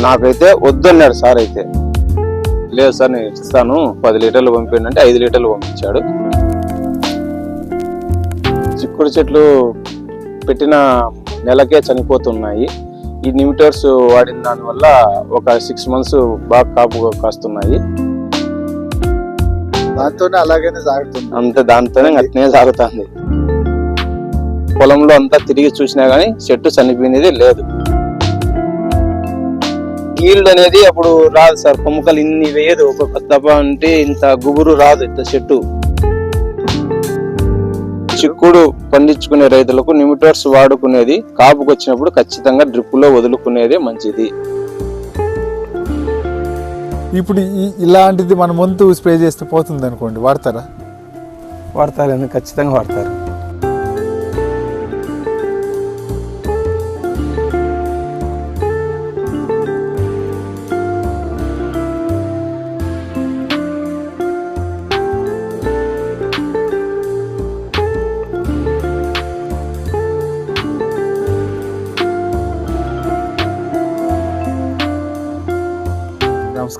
నాకైతే వద్దన్నాడు సార్ అయితే. లేదు సార్ నేను ఇస్తాను. పది లీటర్లు పంపిండి అంటే ఐదు లీటర్లు పంపించాడు. చిక్కుడు చెట్లు పెట్టిన నెలకే చనిపోతున్నాయి. ఈ నిమిటర్స్ వాడిన దానివల్ల ఒక సిక్స్ మంత్స్ బాగా కాపు కాస్తున్నాయి. దాంతోనే అలాగనే సాగుతుంది. అంతే దాంతోనే అట్నే సాగుతుంది. పొలంలో అంతా తిరిగి చూసినా గానీ చెట్టు చనిపోయినది లేదు. ఈల్డ్ అనేది అప్పుడు రాదు సార్. కొమ్మకలు ఇన్ని వేయదు. ఒక్కొక్క దెబ్బ అంటే ఇంత గుబురు రాదు ఇంత చెట్టు. చిక్కుడు పండించుకునే రైతులకు నిమిటర్స్ వాడుకునేది కాపుకు వచ్చినప్పుడు ఖచ్చితంగా డ్రిప్లో వదులుకునేదే మంచిది. ఇప్పుడు ఈ- ఇలాంటిది మన ముందు స్ప్రే చేస్తే పోతుంది అనుకోండి వాడతారా? వాడతారు ఖచ్చితంగా వాడతారు.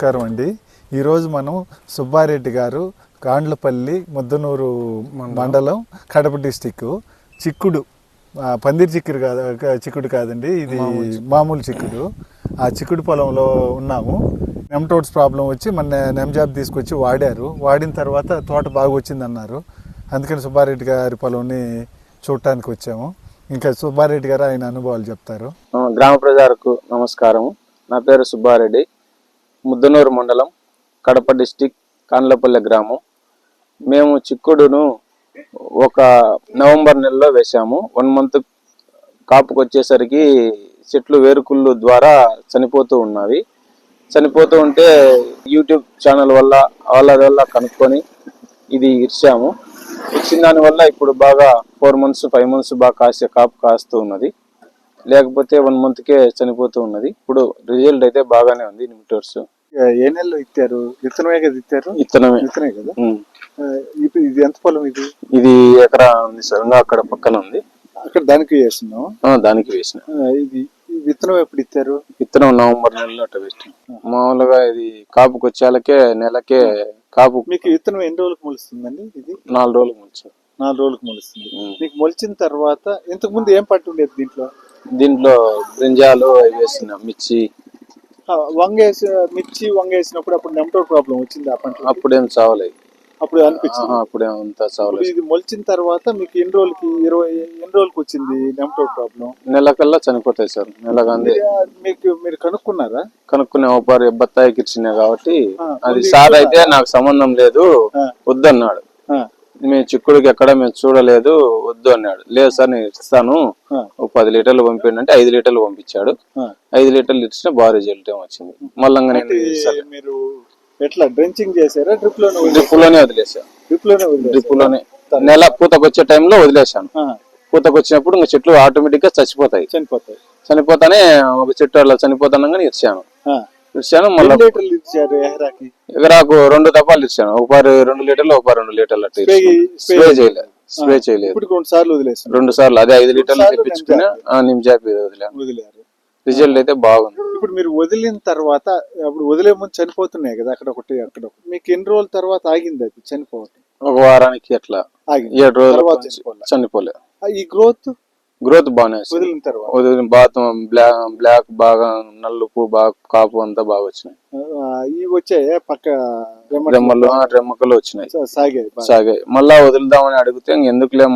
నమస్కారం అండి. ఈరోజు మనం సుబ్బారెడ్డి గారు గాండ్లపల్లి ముద్దనూరు మండలం. కడప డిస్టిక్ చిక్కుడు పందిరి చిక్కుడు కాదు చిక్కుడు కాదండి ఇది మామూలు చిక్కుడు. ఆ చిక్కుడు పొలంలో ఉన్నాము. నెమ్టోడ్స్ ప్రాబ్లం వచ్చి మన నెమ్జాబ్ తీసుకొచ్చి వాడారు. వాడిన తర్వాత తోట బాగా వచ్చింది అన్నారు అందుకని సుబ్బారెడ్డి గారి పొలంని చూడటానికి వచ్చాము. ఇంకా సుబ్బారెడ్డి గారు ఆయన అనుభవాలు చెప్తారు. గ్రామ ప్రజలకు నమస్కారం నా పేరు సుబ్బారెడ్డి. ముద్దనూరు మండలం కడప డిస్టిక్ కాన్లపల్లె గ్రామం. మేము చిక్కుడును ఒక నవంబర్ నెలలో వేసాము వన్ మంత్ కాపుకు వచ్చేసరికి చెట్లు వేరుకుళ్ళు ద్వారా చనిపోతూ ఉన్నవి. చనిపోతూ ఉంటే యూట్యూబ్ ఛానల్ వల్ల వాళ్ళ వల్ల కనుక్కొని ఇది ఇచ్చాము ఇచ్చిన దానివల్ల ఇప్పుడు బాగా ఫోర్ మంత్స్ ఫైవ్ మంత్స్ బాగా కాసే కాపు కాస్తూ ఉన్నది. లేకపోతే వన్ మంత్ కే చనిపోతూ ఉన్నది. ఇప్పుడు రిజల్ట్ అయితే బాగానే ఉంది నిమిటోర్స్ ఏ నెలలో ఇచ్చారు? విత్తనమే కదా ఇచ్చారు? ఇత్తనమే విత్తనే కదా? ఇది ఎంత పొలం ఇది? ఇది ఎకరా ఉంది సార్ అక్కడ పక్కన ఉంది. అక్కడ దానికి వేస్తున్నాం ఆ, దానికి వేసిన. ఇది విత్తనం ఎప్పుడు ఇచ్చారు? విత్తనం నవంబర్ నెలలో అట్లా వేసిన మామూలుగా ఇది కాపుకి వచ్చేలకే నెలకే కాపు. మీకు విత్తనం ఎన్ని రోజులకు మొలుస్తుందండి ఇది? నాలుగు రోజులు ముంచు నాలుగు రోజులకు మొలుస్తుంది. మీకు మొలిచిన తర్వాత ఇంతకు ముందు ఏం పంట ఉండేది దీంట్లో? దీంట్లో బ్రింజాలు అవి వేసిన మిర్చి. ఆ, వంగ వేసి మిర్చి వంగ వేసినప్పుడు అప్పుడు నెమటోడ్ ప్రాబ్లం వచ్చింది ఆ పంట అప్పుడేం చావలేదు అప్పుడు అనిపించింది? ఆహా, అప్పుడేం అంత చావలేదు. ఇది మొలిచిన తర్వాత మీకు ఎన్ని రోజులకి ఇరవై ఎన్ని రోజులకి వచ్చింది నెమటోడ్ ప్రాబ్లం? నెలకల్లా చనిపోతాయి సార్ నెలకంది మీకు మీరు కనుక్కున్నారా? కనుక్కునే ఒకరు బత్తాయికి ఇచ్చినాయి కాబట్టి అది సార్. అయితే నాకు సంబంధం లేదు. వద్దన్నాడు. మేము చిక్కుడికి ఎక్కడ మేము చూడలేదు వద్దు అన్నాడు. లేదు సార్ నేను ఇస్తాను. పది లీటర్లు పంపిండి అంటే ఐదు లీటర్లు పంపించాడు. ఐదు లీటర్లు ఇచ్చిన బాగా రిజల్ట్ వచ్చింది. మళ్ళీ మీరు ఎట్లా డ్రెంచింగ్ డ్రిప్లోనే డ్రిప్లోనే వదిలేసాను డ్రిప్లోనే వదిలేశారా? డ్రిప్లోనే నెల పూతకు వచ్చే టైంలో వదిలేశాను. ఆ, పూతకు వచ్చినప్పుడు ఇంకా చెట్లు ఆటోమేటిక్గా చచ్చిపోతాయి. చనిపోతాయి. చనిపోతానే ఒక చెట్టు అలా చనిపోతానగానే ఇచ్చాను. ఇచ్చాను మళ్ళీ లీటర్లు ఇచ్చారు ఎహరాకి? ఎకరాకు రెండు దఫాలు ఇచ్చాను. ఒక పారి రెండు లీటర్లు ఒక పారి రెండు లీటర్లు అట్లా స్ప్రే చేయలేదు స్ప్రే చేయలేదు. ఇప్పుడు రెండు సార్లు వదిలేసాను రెండు సార్లు అదే ఐదు లీటర్లు తెప్పించుకున్నా నిమ్జాపి వదిలాను. వదిలేరు. రిజల్ట్ అయితే బాగుంది. ఇప్పుడు మీరు వదిలిన తర్వాత అప్పుడు వదిలే ముందు చనిపోతున్నాయి కదా అక్కడ ఒకటి అక్కడ ఒకటి. మీకు ఎన్ని రోజుల తర్వాత ఆగింది అది చనిపోవటం? ఒక వారానికి అట్లా. ఏడు రోజుల తర్వాత నుంచి చనిపోలే. చనిపోలే. ఆ, ఈ గ్రోత్ గ్రోత్ బాగానే వదిలిన తర్వాత? వదిలిన బాత్రూమ్ బ్లాక్ బ్లాక్ బాగా నలుపు బాగా కాపు అంతా బాగా వచ్చినాయి. వచ్చాయి పక్క రెమ్మలు రెమ్మకలు వచ్చినాయి. సాగాయి. సాగాయి. మళ్ళా వదులుదామని అడిగితే ఎందుకులేం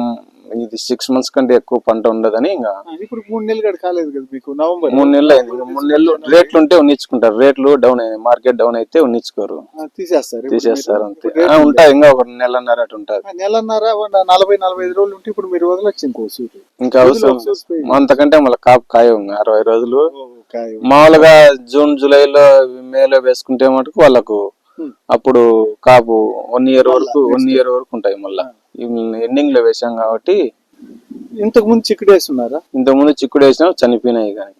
ఇది సిక్స్ మంత్స్ కంటే ఎక్కువ పంట ఉండదని ఇంకా ఇప్పుడు మూడు నెలలు కూడా కాలేదు కదా మీకు నవంబర్. మూడు నెలలు అయింది. మూడు నెలలు రేట్లు ఉంటే ఉన్నించుకుంటారు రేట్లు డౌన్ మార్కెట్ డౌన్ అయితే ఉన్నించుకోరు తీసేస్తారు. తీసేస్తారు అంతే. ఉంటాయి. ఇంకా ఒక నెలన్నర అటు ఉంటుంది. నెలన్నర నలభై నలభై ఐదు రోజులు ఉంటే ఇప్పుడు మీరు వదలొచ్చు ఇంకో సూటు. ఇంకా అవసరం అంతకంటే మళ్ళీ కాపు కాయ అరవై రోజులు. మామూలుగా జూన్ జూలైలో మేలో వేసుకుంటే మటుకు వాళ్ళకు. అప్పుడు కాపు వన్ ఇయర్ వరకు వన్ ఇయర్ వరకు ఉంటాయి మళ్ళా. ఎండింగ్లో వేసాం కాబట్టి ఇంతకు ముందు చిక్కుడేస్తున్నారా ఇంతకుముందు చిక్కుడు వేసినా చనిపోయినాయి కానీ.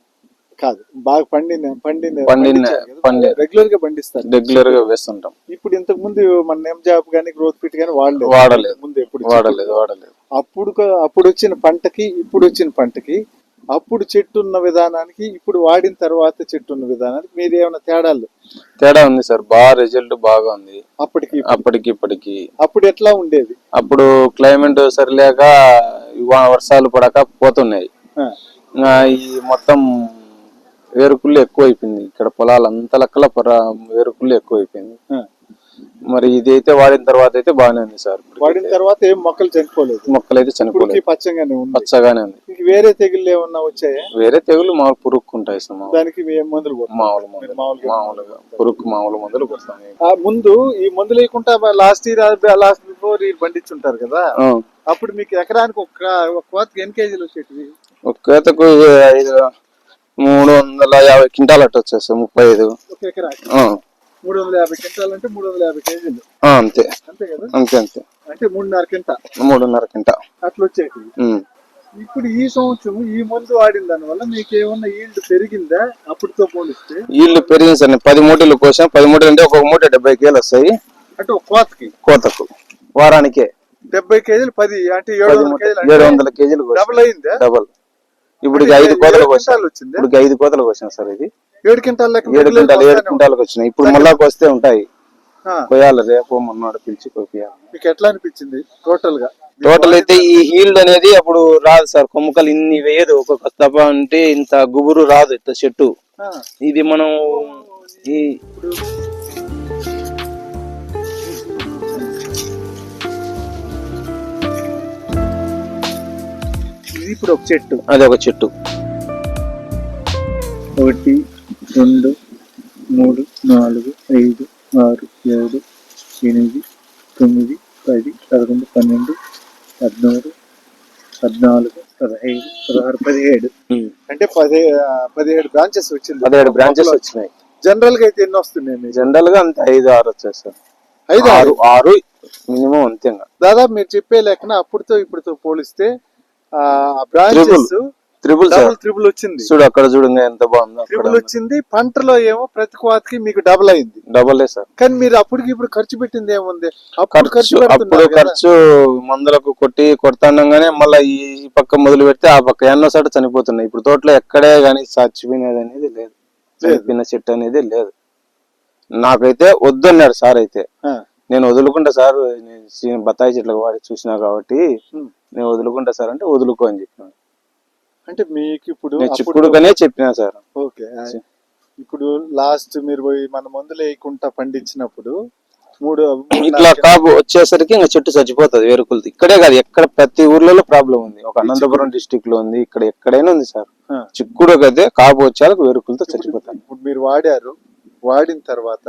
కాదు బాగా పండిన పండిన పండిన పండి రెగ్యులర్గా పండిస్తారు. రెగ్యులర్గా వేస్తుంటాం. ఇప్పుడు ఇంతకు ముందు మన నేమ్ జాబ్ గానీ గ్రోత్ ఫిట్ గానీ వాడలేదు. వాడలేదు. ముందు ఎప్పుడు వాడలేదు వాడలేదు. అప్పుడు అప్పుడు వచ్చిన పంటకి ఇప్పుడు వచ్చిన పంటకి అప్పుడు చెట్టు ఉన్న విధానానికి ఇప్పుడు వాడిన తర్వాత చెట్టు ఉన్న విధానానికి మీరు ఏమైనా తేడాలు? తేడా ఉంది సార్. బాగా రిజల్ట్ బాగా ఉంది. అప్పటికి అప్పటికి ఇప్పటికి. అప్పుడు ఎట్లా ఉండేది? అప్పుడు క్లైమేట్ సరిలేక వర్షాలు పడక పోతున్నాయి. ఈ మొత్తం వేరుకుళ్ళు ఎక్కువ అయిపోయింది ఇక్కడ పొలాలు అంత లెక్కల పొర వేరుకుళ్ళు ఎక్కువ అయిపోయింది ఆ. మరి ఇది అయితే వాడిన తర్వాత అయితే బాగానే ఉంది సార్. వాడిన తర్వాత ఏం మొక్కలు చనిపోలేదు? మొక్కలు అయితే చనిపోలేదు. పచ్చగానే ఉంది. పచ్చగానే ఉంది. వేరే తెగుళ్ళు ఏమన్నా వచ్చాయా? వేరే తెగులు మామూలు పురుక్కుంటాయి సార్ మామూలు. దానికి ఏం మందులు? మామూలు మీరు మందులు మామూలుగా పురుక్కు మామూలు మందులు కొడతాం. ముందు ఈ మందు లేకుండా last year last before year పండించుంటారు కదా. అప్పుడు మీకు ఎకరానికి ఒక ఒక కోతకి ఎన్ని కేజీలు వచ్చేటివి? ఒక కేతకు ఐదు మూడు వందల యాభై క్వింటాల్ అట్ట వచ్చేస్తాయి ముప్పై ఐదు. ఒక ఎకరాకి? ఆ. మూడు వందల యాభై క్వింటాల్ అంటే మూడు వందల యాభై కేజీలు. అంతే. అంతే కదా? అంతే అంతే. అంటే మూడున్నర కింట మూడున్నర కింట అట్లా వచ్చేటివి. ఇప్పుడు ఈ సంవత్సరం ఈ మందు వాడిన దాని వల్ల మీకు ఏమన్నా ఈల్డ్ పెరిగిందా? అప్పటితో పోలిస్తే. వీళ్ళు పెరిగింది సార్. పది మూటలు కోసాం పది మూటలు అంటే ఒక మూట డెబ్బై కేలు వస్తాయి. అంటే ఒక కోతకి? కోతకు. వారానికే. డెబ్బై కేజీలు పది అంటే ఏడు వందల కేజీలు కేజీలు. డబుల్ అయిందా? డబల్. ఇప్పుడు ఐదు కోతలు ఏడు కోసాం క్వింటాలు వచ్చిందా ఇప్పుడు ఐదు కోతలు కోసాం సార్ ఇది. ఏడు క్వింటాల్ లెక్క ఏడు క్వింటాలు ఏడు క్వింటాలకు వచ్చినాయి. ఇప్పుడు మళ్ళా వస్తే ఉంటాయి. కొయ్యాలి రేపు మొన్నడు పిలిచి కొయ్యాలి. మీకు ఎట్లా అనిపించింది టోటల్గా టోటల్ అయితే ఈ హీల్డ్ అనేది అప్పుడు రాదు సార్. కొమ్మకలు ఇన్ని వేయదు. ఒక్కొక్క తప్ప అంటే ఇంత గుబురు రాదు. ఇంత చెట్టు. ఇది మనం ఈ ఇది ఇప్పుడు ఒక చెట్టు. అది ఒక చెట్టు. ఒకటి రెండు మూడు నాలుగు ఐదు ఆరు ఏడు ఎనిమిది తొమ్మిది పది పదకొండు పన్నెండు పద్మూడు పద్నాలుగు పదహైదు పదహారు పదిహేడు. అంటే పదే పదిహేడు బ్రాంచెస్ వచ్చింది. పదిహేడు బ్రాంచెస్ వచ్చినాయి. జనరల్గా అయితే ఎన్ని వస్తున్నాయి జనరల్గా అంతే ఐదు ఆరు వచ్చాయి సార్. ఐదు ఆరు ఆరు. మినిమం అంతే ఇంకా దాదాపు మీరు చెప్పే లెక్కన అప్పుడుతో ఇప్పుడుతో పోలిస్తే ఆ branches triple sir double triple వచ్చింది. చూడు అక్కడ చూడు ఇంకా ఎంత బాగుందో త్రిబుల్ వచ్చింది. పంటలో ఏమో ప్రతి కోతకి మీకు డబుల్ అయింది. డబుల్ సార్ కానీ మీరు అప్పటికి ఇప్పుడు ఖర్చు పెట్టింది ఏముంది? అప్పుడు ఖర్చు అప్పుడు. ఖర్చు మందులకు కొట్టి కొడతాండగానే మళ్ళీ ఈ పక్క మొదలు పెడితే ఆ పక్క ఎన్నో సాట చనిపోతున్నాయి. ఇప్పుడు తోటలో ఎక్కడే గానీ చచ్చిపోయినది అనేది లేదు. చనిపోయిన చెట్టు అనేది లేదు. నాకైతే వద్దన్నాడు సార్ అయితే. నేను వదులుకుంటా సార్ నేను బత్తాయి చెట్లకు వాడి చూసినా కాబట్టి. నేను వదులుకుంటా సార్ అంటే వదులుకో అని చెప్పిన అంటే మీకు ఇప్పుడు చిక్కుడుగానే చెప్పినా సార్. ఓకే. ఇప్పుడు లాస్ట్ మీరు పోయి మన మందులు వేయకుండా పండించినప్పుడు మూడు ఇట్లా కాపు వచ్చేసరికి ఇంకా చెట్టు చచ్చిపోతుంది వేరుకులది. ఇక్కడే కాదు ఎక్కడ ప్రతి ఊర్లలో ప్రాబ్లం ఉంది. ఒక అనంతపురం డిస్టిక్లో ఉంది ఇక్కడ ఎక్కడైనా ఉంది సార్. చిక్కుడు అయితే కాపు వచ్చాక వేరుకులతో చచ్చిపోతాయి. ఇప్పుడు మీరు వాడారు వాడిన తర్వాత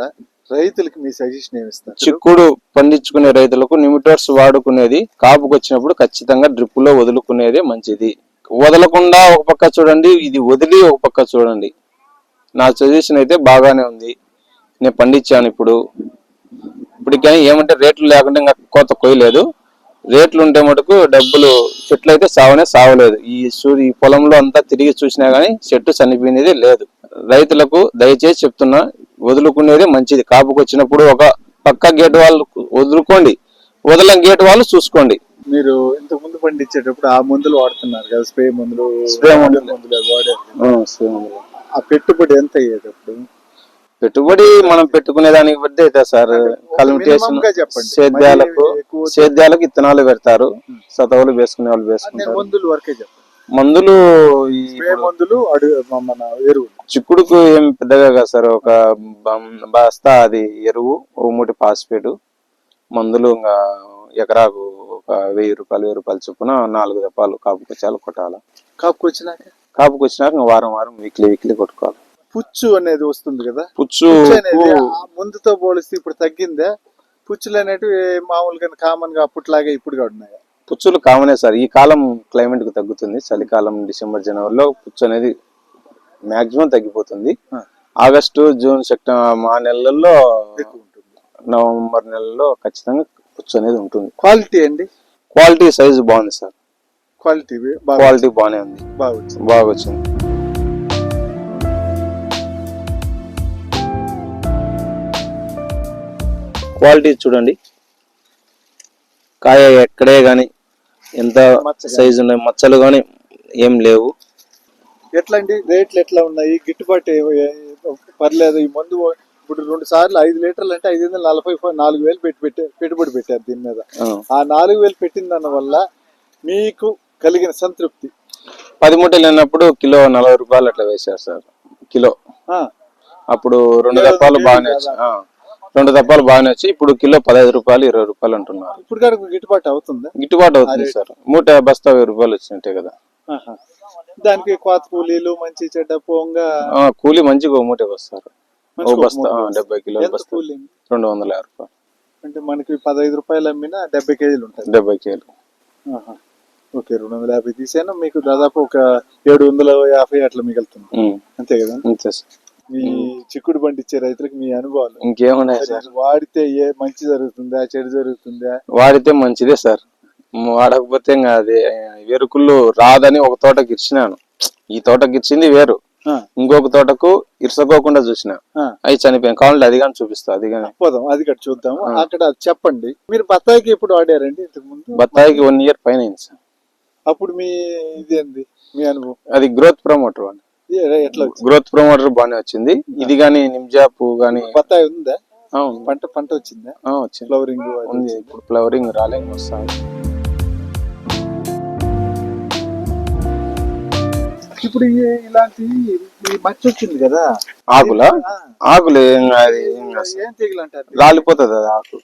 రైతులకి మీ సజెషన్ ఏమి ఇస్తారు? చిక్కుడు పండించుకునే రైతులకు నిమిటోర్స్ వాడుకునేది కాపుకు వచ్చినప్పుడు ఖచ్చితంగా డ్రిప్లో వదులుకునేదే మంచిది. వదలకుండా ఒక పక్క చూడండి ఇది వదిలి ఒక పక్క చూడండి. నా సజెషన్ అయితే బాగానే ఉంది. నేను పండించాను ఇప్పుడు. ఇప్పటికైనా ఏమంటే రేట్లు లేకుండా ఇంకా కోత కొయ్యలేదు. రేట్లు ఉంటే మటుకు డబ్బులు చెట్లు అయితే సావనే సావలేదు. ఈ సూర్య ఈ పొలంలో అంతా తిరిగి చూసినా కానీ చెట్టు చనిపోయినది లేదు. రైతులకు దయచేసి చెప్తున్నా వదులుకునేది మంచిది. కాపుకొచ్చినప్పుడు ఒక పక్క గేట్ వాళ్ళు వదులుకోండి. వదలని గేట్ వాళ్ళు చూసుకోండి. మీరు ఇంతకు ముందు పండించేటప్పుడు ఆ మందులు వాడుతున్నారు కదా స్ప్రే మందులు స్ప్రే మందులు. మందులు వాడారు ఆ, పెట్టుబడి ఎంత అయ్యేది అప్పుడు పెట్టుబడి మనం పెట్టుకునే దానికి బట్టి అయితే సార్ కల్మిటేషన్. సేద్యాలకు సేద్యాలకు ఇత్తనాలు పెడతారు. సతవులు వేసుకునే వాళ్ళు వేసుకుంటారు. మందులు వరకే చెప్పండి. మందులు మందులు మన ఎరువులు. చిక్కుడుకు ఏం పెద్దగా కాదు సార్ ఒక బస్తా అది ఎరువు ఒక మూటి పాస్పేట్. మందులు ఇంకా ఎకరాకు ఒక వెయ్యి రూపాయలు వెయ్యి రూపాయలు చొప్పున నాలుగు దప్పాలు కాపుకొచ్చాలు కొట్టాలి. కాపుకి వచ్చినాక కాపుకి వచ్చినాక ఇంకా వారం వారం వీక్లీ వీక్లీ కొట్టుకోవాలి. పుచ్చు అనేది వస్తుంది కదా? పుచ్చు ముందుతో పోలిస్తే ఇప్పుడు తగ్గిందా? పుచ్చులు అనేటివి మామూలుగా కామన్గా అప్పట్లాగే ఇప్పుడు ఉన్నాయి? పుచ్చులు కామనే సార్ ఈ కాలం క్లైమేట్కు తగ్గుతుంది. చలికాలం డిసెంబర్ జనవరిలో పుచ్చు అనేది మాక్సిమం తగ్గిపోతుంది. ఆగస్టు జూన్ సెప్టెంబర్ ఆ నెలల్లో నవంబర్ నెలలో ఖచ్చితంగా పుచ్చు అనేది ఉంటుంది. క్వాలిటీ అండి క్వాలిటీ సైజు బాగుంది సార్. క్వాలిటీ క్వాలిటీ బాగానే ఉంది. బాగా బాగా వచ్చింది క్వాలిటీ చూడండి. కాయ ఎక్కడే గాని ఎంత. సైజు ఉన్నాయి మచ్చలు గాని ఏం లేవు. ఎట్లా అండి రేట్లు ఎట్లా ఉన్నాయి? గిట్టుబాటు పర్లేదు ఈ మందు ఇప్పుడు రెండు సార్లు ఐదు లీటర్లు అంటే ఐదు వందల నలభై నాలుగు వేలు పెట్టి పెట్టే పెట్టుబడి పెట్టారు దీని మీద. ఆ. నాలుగు వేలు పెట్టిన దాని వల్ల మీకు కలిగిన సంతృప్తి? పది మూటలు వెళ్ళినప్పుడు కిలో నలభై రూపాయలు అట్లా వేశారు సార్. కిలో. అప్పుడు రెండు దప్పాలు బాగానే వచ్చాయి. రెండు దప్పాలు బాగానే వచ్చి ఇప్పుడు కిలో పదహైదు రూపాయలు ఇరవై రూపాయలు అంటున్నారు. ఇప్పుడు గిట్టుబాటు అవుతుందా? గిట్టుబాటు అవుతుంది సార్. మూట బస్తా వెయ్యి రూపాయలు వచ్చినట్టే కదా. దానికి కోత కూలీలు మంచి చెడ్డ పోంగ. ఆ, కూలి మంచిగా మూట వస్తారు ఓ బస్తా డెబ్బై కిలోల ఎంత బస్తా. కూలీ రెండు వందల యాభై రూపాయలు. అంటే మనకి పదహైదు రూపాయలు అమ్మినా డెబ్బై కేజీలు ఉంటాయి. డెబ్బై కేలు ఆహా. ఓకే రెండు వందల యాభై తీసాను? మీకు దాదాపు ఒక ఏడు వందల యాభై అట్లా మిగులుతుంది. అంతే కదా? అంతే సార్. మీ చిక్కుడు పండించే రైతులకు మీ అనుభవాలు. ఇంకేమున్నాయి సార్ వాడితే ఏ మంచి జరుగుతుందా? చెడు జరుగుతుందా? వాడితే మంచిదే సార్. వాడకపోతే ఇంకా అది ఎరుకుళ్ళు రాదని ఒక తోటకి ఇచ్చినాను ఈ తోటకి ఇచ్చింది వేరు. ఇంకొక తోటకు ఇరుసుకోకుండా చూసిన. అవి చనిపోయాను కావాలంటే అది కానీ చూపిస్తా అది కానీ. పోదాం అది ఇక్కడ చూద్దాం అక్కడ చెప్పండి. మీరు బత్తాయికి ఎప్పుడు వాడారండి ఇంతకు ముందు బత్తాయికి వన్ ఇయర్ పైన సార్. అప్పుడు మీ ఇదేంది? మీ అనుభవం? అది గ్రోత్ ప్రమోటర్ ఎట్లా గ్రోత్ ప్రమోటర్ బాగానే వచ్చింది. ఇది కానీ నిమ్జాపు కానీ బత్తాయి ఉందా? పంట పంట వచ్చిందా? ఫ్లవరింగ్ ఉంది. ఇప్పుడు ఫ్లవరింగ్ రాలేంగ్ వస్తాను ఇప్పుడు ఇలాంటి మచ్చ వచ్చింది కదా. ఆకులా? ఆకులు ఏం తెగులు అంటారు రాలిపోతుంది అది ఆకు.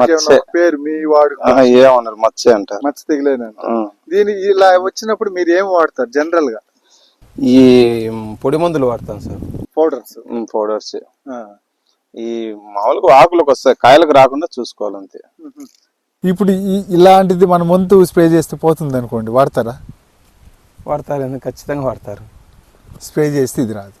మచ్చే. పేరు మీ వాడు ఆహా, ఏమన్నారు? మచ్చే అంటారు. మచ్చ తెగిలేనంట ఆ. దీని ఇలా వచ్చినప్పుడు మీరు ఏం వాడతారు జనరల్గా ఈ పొడి మందులు వాడతాను సార్. పౌడర్స్. పౌడర్స్. ఈ మామూలుగా ఆకులకు వస్తాయి. కాయలకు రాకుండా చూసుకోవాలి అంతే ఇప్పుడు ఈ- ఇలాంటిది మన ముందు స్ప్రే చేస్తే పోతుంది అనుకోండి వాడతారా? వాడతారు ఖచ్చితంగా వాడతారు. స్ప్రే చేస్తే ఇది రాదు.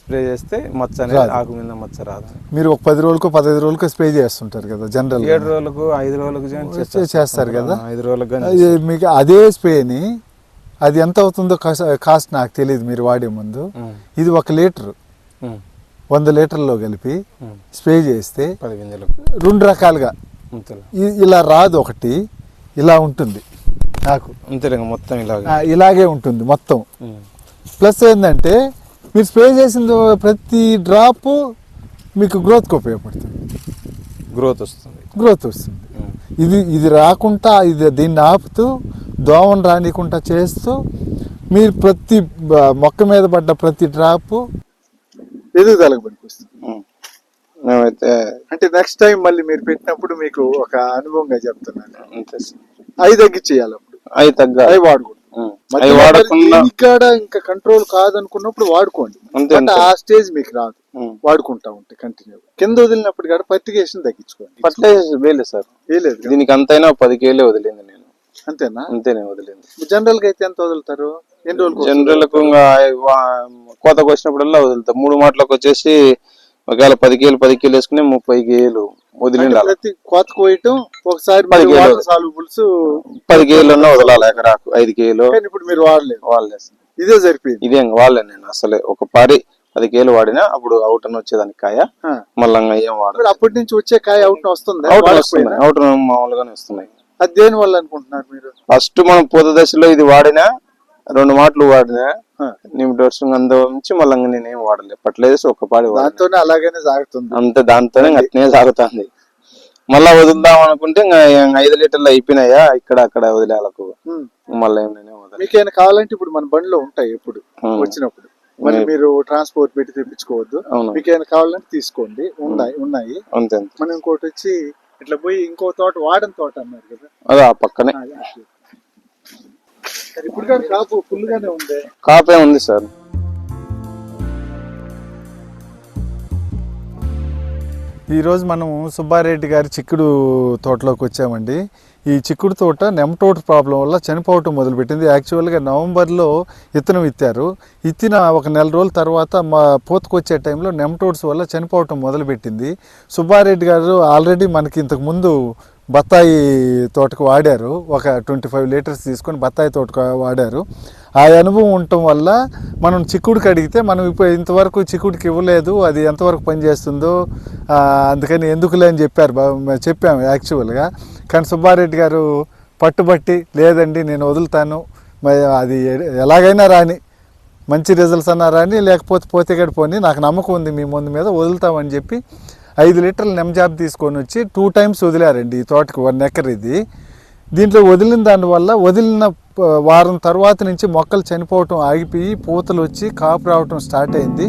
స్ప్రే చేస్తే మచ్చ అనేది. ఆకు మీద మచ్చ రాదు. మీరు ఒక పది రోజులకు పదహైదు రోజులకు స్ప్రే చేస్తుంటారు కదా జనరల్ ఏడు రోజులకు ఐదు రోజులకు చేస్తారు. చేస్తారు కదా. ఐదు రోజులకు మీకు అదే స్ప్రేని అది ఎంత అవుతుందో కాస్ట్ నాకు తెలియదు మీరు వాడే ముందు. ఇది ఒక లీటర్. వంద లీటర్లో కలిపి స్ప్రే చేస్తే రెండు రకాలుగా. ఇలా రాదు ఒకటి ఇలా ఉంటుంది. నాకు అంతేలే ఇంకా మొత్తం ఇలాగ. ఇలాగే ఉంటుంది మొత్తం. ప్లస్ ఏంటంటే మీరు స్ప్రే చేసిన ప్రతి డ్రాప్ మీకు గ్రోత్కి ఉపయోగపడుతుంది. గ్రోత్ వస్తుంది. గ్రోత్ వస్తుంది. ఇది ఇది రాకుండా ఇది దీన్ని ఆపుతూ దోమను రానికుండా చేస్తూ మీరు ప్రతి మొక్క మీద పడ్డ ప్రతి డ్రాప్ ఎదుగుదలకు పనికొస్తుంది. మేమైతే అంటే నెక్స్ట్ టైం మళ్ళీ మీరు పెట్టినప్పుడు మీకు ఒక అనుభవంగా చెప్తున్నాను. అవి తగ్గించేయాలి అవి తగ్గాలి అవి వాడుకోండి. అవి వాడకుండా ఇక్కడ ఇంకా కంట్రోల్ కాదనుకున్నప్పుడు వాడుకోండి. అంటే ఆ స్టేజ్ మీకు రాదు. వాడుకుంటా ఉంటే కంటిన్యూ కింద వదిలినప్పుడు కాడ పత్తికేషన్ తగ్గించుకోండి. ఫర్టిలైజర్ వేలే సార్. ఏ లేదు కదా. దీనికి అంతైనా పది కేలే వదిలింది నేను. అంతేనా? అంతేనే వదిలింది. జనరల్గా అయితే ఎంత వదులుతారు? ఎన్ని రోజులు జనరల్ కోతకు వచ్చినప్పుడల్లా వదులుతా. మూడు మాటలకు వచ్చేసి ఒకవేళ పది కేలు పది కేలు వేసుకుని ముప్పై కేలు వదిలిండాలి. ప్రతి కోత కోయటం ఒకసారి పది. వాటర్ సాల్యుబుల్స్ పది కేలన్నా వదలాలి ఎకరాకు. ఐదు కేలు ఇప్పుడు మీరు వాడలేదు. వాళ్ళే ఇదే సరిపోయింది. ఇదే వాళ్ళే నేను అసలే. ఒక పారి పది కేలు వాడినా అప్పుడు అవుట్ అని వచ్చేదానికి కాయ. మళ్ళీ ఏం వాడదు అప్పటి నుంచి వచ్చే కాయ అవుట్ వస్తుంది? అవుట్ వస్తున్నాయి అవుట్ మామూలుగానే వస్తున్నాయి. అది దేని వల్ల అనుకుంటున్నారు మీరు? ఫస్ట్ మనం పూత దశలో ఇది వాడినా రెండు మాటలు వాడినా ఆ. నిమిటి వర్షం అందు నుంచి మళ్ళీ నేనేం వాడలే. పట్లేసి ఒక్క పాడి వాడినా దాంతోనే అలాగనే సాగుతుంది. అంతే దాంతోనే అట్నే సాగుతుంది. మళ్ళా వదులుదాం అనుకుంటే ఐదు లీటర్లు అయిపోయినాయా? ఇక్కడ అక్కడ వదిలేలకు. మళ్ళీ ఏం మీకేమైనా కావాలంటే ఇప్పుడు మన బండిలో ఉంటాయి ఎప్పుడు. వచ్చినప్పుడు. మరి మీరు ట్రాన్స్పోర్ట్ పెట్టి తెప్పించుకోవద్దు. మీకేమైనా కావాలంటే తీసుకోండి. ఉన్నాయి ఉన్నాయి. అంతే అంతే. మనం ఇంకోటి వచ్చి ఇట్లా పోయి ఇంకో తోట వాడని తోట అన్నారు కదా. అదే ఆ పక్కనే అది అట్లా. మరి ఇప్పుడు కానీ కాపు ఉంది. సార్. ఈరోజు మనం సుబ్బారెడ్డి గారి చిక్కుడు తోటలోకి వచ్చామండి. ఈ చిక్కుడు తోట నెమటోడ్ ప్రాబ్లం వల్ల చనిపోవటం మొదలుపెట్టింది. యాక్చువల్గా నవంబర్లో ఇత్తనం ఇత్తారు. ఇత్తిన ఒక నెల రోజుల తర్వాత మా పూతకొచ్చే టైంలో నెమటోడ్స్ వల్ల చనిపోవటం మొదలుపెట్టింది. సుబ్బారెడ్డి గారు ఆల్రెడీ మనకి ఇంతకు ముందు బత్తాయి తోటకు వాడారు. ఒక ట్వంటీ ఫైవ్ లీటర్స్ తీసుకొని బత్తాయి తోటకు వాడారు. ఆ అనుభవం ఉండటం వల్ల మనం చిక్కుడు అడిగితే మనం ఇప్పుడు ఇంతవరకు చిక్కుడుకి ఇవ్వలేదు అది ఎంతవరకు పనిచేస్తుందో అందుకని ఎందుకులే అని చెప్పారు. చెప్పాము యాక్చువల్గా. కానీ సుబ్బారెడ్డి గారు పట్టుబట్టి లేదండి నేను వదులుతాను. అది ఎలాగైనా రాని మంచి రిజల్ట్స్ అన్నా రాని లేకపోతే పోతే పోని నాకు నమ్మకం ఉంది మీ ముందు మీద వదులుతామని చెప్పి ఐదు లీటర్ల నెమ్జాబ్ తీసుకొని వచ్చి టూ టైమ్స్ వదిలారండి ఈ తోటకి వన్ ఎకర్ ఇది. దీంట్లో వదిలిన దానివల్ల వదిలిన వారం తర్వాత నుంచి మొక్కలు చనిపోవటం ఆగిపోయి పూతలు వచ్చి కాపు రావటం స్టార్ట్ అయింది.